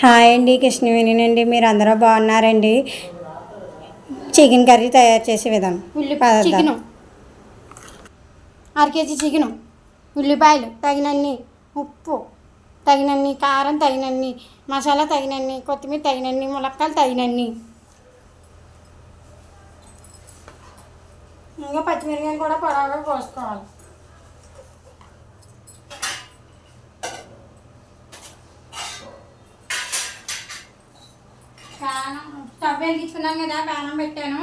Hi అండి కృష్ణవేణినండి మీరు అందరూ బాగున్నారండి? చికెన్ కర్రీ తయారు చేసే విధానం. ఉల్లి పదార్థాలు. చికెను. అర కేజీ చికెను. ఉల్లిపాయలు తగినన్ని ఉప్పు తగినన్ని కారం తగినన్ని మసాలా తగినన్ని కొత్తిమీర తగినన్ని ములక్కాయలు తగినన్ని ఇంకా పచ్చిమిరకాయలు కూడా పొడవుగా కోసుకోవాలి. ప్రాణం స్టవ్ వెలిగించుకున్నాను కదా ప్రాణం పెట్టాను.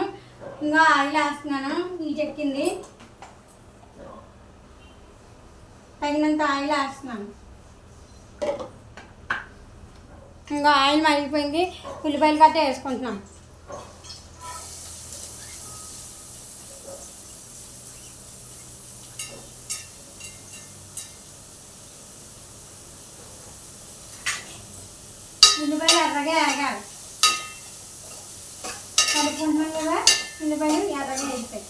ఇంకా ఆయిల్ వేస్తున్నాను ఈ చెక్కింది. తగినంత ఆయిల్ వేస్తున్నాను. ఇంకా ఆయిల్ మరిగిపోయింది ఉల్లిపాయలు కట్ట వేసుకుంటున్నాను ఉల్లిపాయలు ఎర్రగా వేగాలి కలుపుకుంటున్నాం కదా ఉల్లిపాయలు ఎర్రగా వేస్తాయి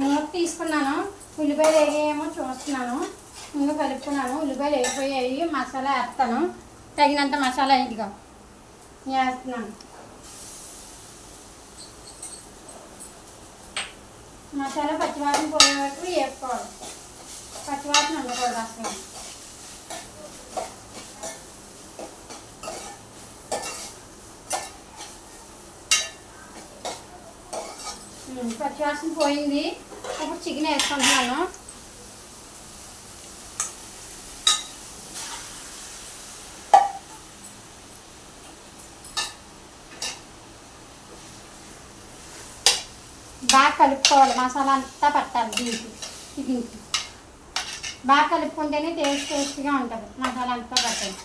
మూత తీసుకున్నాను. ఉల్లిపాయలు వేగేమో చూస్తున్నాను. ఇంకా కలుపుకున్నాను. ఉల్లిపాయలు వేగిపోయాయి మసాలా వేస్తాను. తగినంత మసాలా ఇదిగా వేస్తున్నాను. మసాలా పచ్చివాసన పోయే వరకు వేపుకోవాలి పచ్చివాసన పచ్చివాసన పోయింది. ఇప్పుడు చికెన్ వేసుకుంటున్నాను. బాగా కలుపుకోవాలి. మసాలా అంతా పట్టాలి దీనికి. చికెన్కి బాగా కలుపుకుంటేనే టేస్ట్ టేస్ట్గా ఉంటుంది. మసాలా అంతా పట్టండి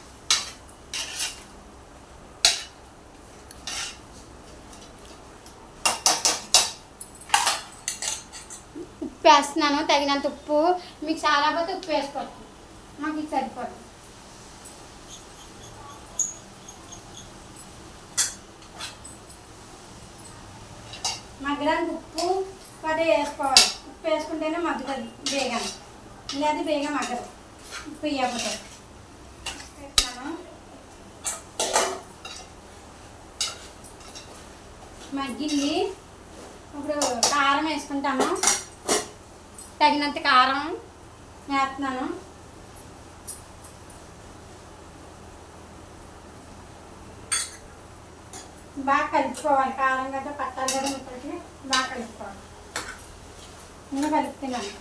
ఉప్పు వేస్తున్నాను తగినంత ఉప్పు. మీకు చాలా పోతే ఉప్పు వేసుకోవచ్చు. మాకు ఇది సరిపోదు. మగ్గడానికి ఉప్పు పదే వేసుకోవాలి. ఉప్పు వేసుకుంటేనే మగ్గుతుంది బేగాని లేదా వేగం మగ్గదు ఉప్పు ఇవ్వకపోతే మగ్గిల్లి మగ్గింది. ఇప్పుడు కారం వేసుకుంటాము తగినంత కారం వేస్తున్నాను. బాగా కలుపుకోవాలి. కారం గట్రా పట్టాలి కదా ముక్కలకి బాగా కలుపుకోవాలి. ఇంకా కలుపుతున్నాను.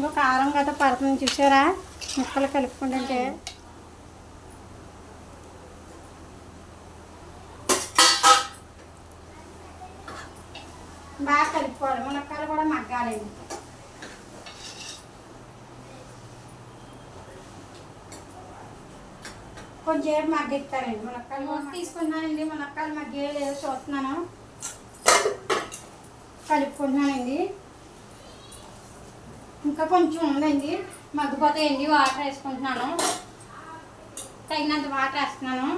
ఇంకో కారం గట్రా పడుతుంది చూసారా? ముక్కలు కలుపుకుంటుంటే బాగా కలుపుకోవాలి. మునక్కాయలు కూడా మగ్గాలండి కొంచెం మగ్గిస్తానండి మునక్కాయలు తీసుకున్నానండి మునక్కాయలు మగ్గే లేదో. చూస్తున్నాను. కలుపుకుంటున్నానండి. ఇంకా కొంచెం ఉందండి. మగ్గిపోతాయండి వాటర్ వేసుకుంటున్నాను. తగినంత వాటర్ వేస్తున్నాను.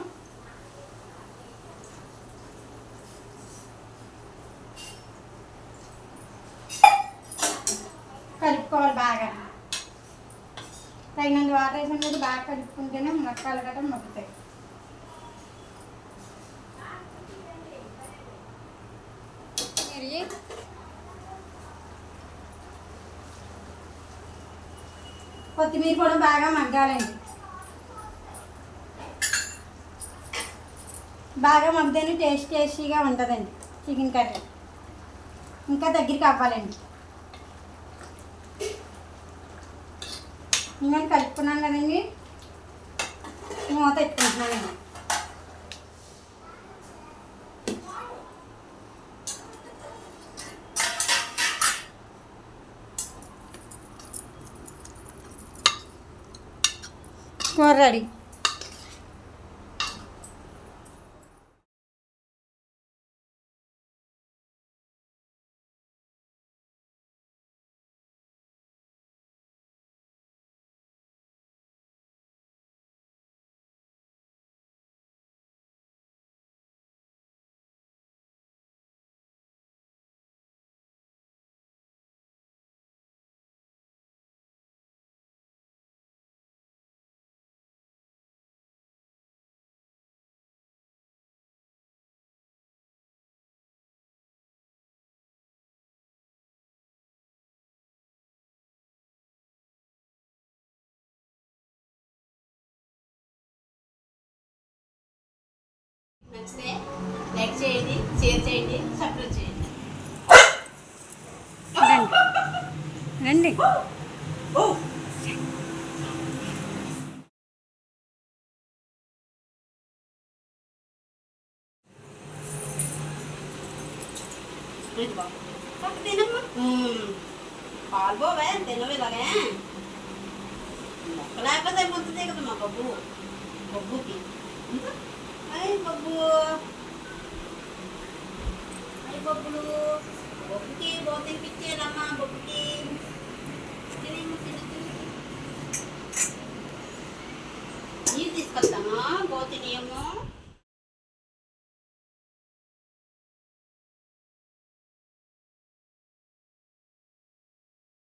కలుపుకోవాలి బాగా. తగినంత వాటర్ వేసిన మీద బాగా కలుపుకుంటేనే మునక్కాయలు గట్రా మగ్గుతాయి. మరి కొత్తిమీర కూడా బాగా మగ్గాలండి. బాగా మగ్గితేనే టేస్ట్ టేస్టీగా ఉంటుందండి చికెన్ కర్రీ. ఇంకా దగ్గరికి అవ్వాలండి. ఇంకా కలుపుకున్నాను కదండి. మూత ఎత్తుకుంటున్నానండి. కూర నచ్చితే లైక్ చేయండి షేర్ చేయండి సబ్స్క్రైబ్ చేయండి. రండి. రండి. పాలు పోవే తినవు ఇలాగే. మొక్క లేకపోతే ముద్దుదే కదా మా బొబ్బు బొబ్బుకి ay magbu ay babulu babuki babuki pichi lama babuki ini masih itu ini sepatutnya babuki ni mo.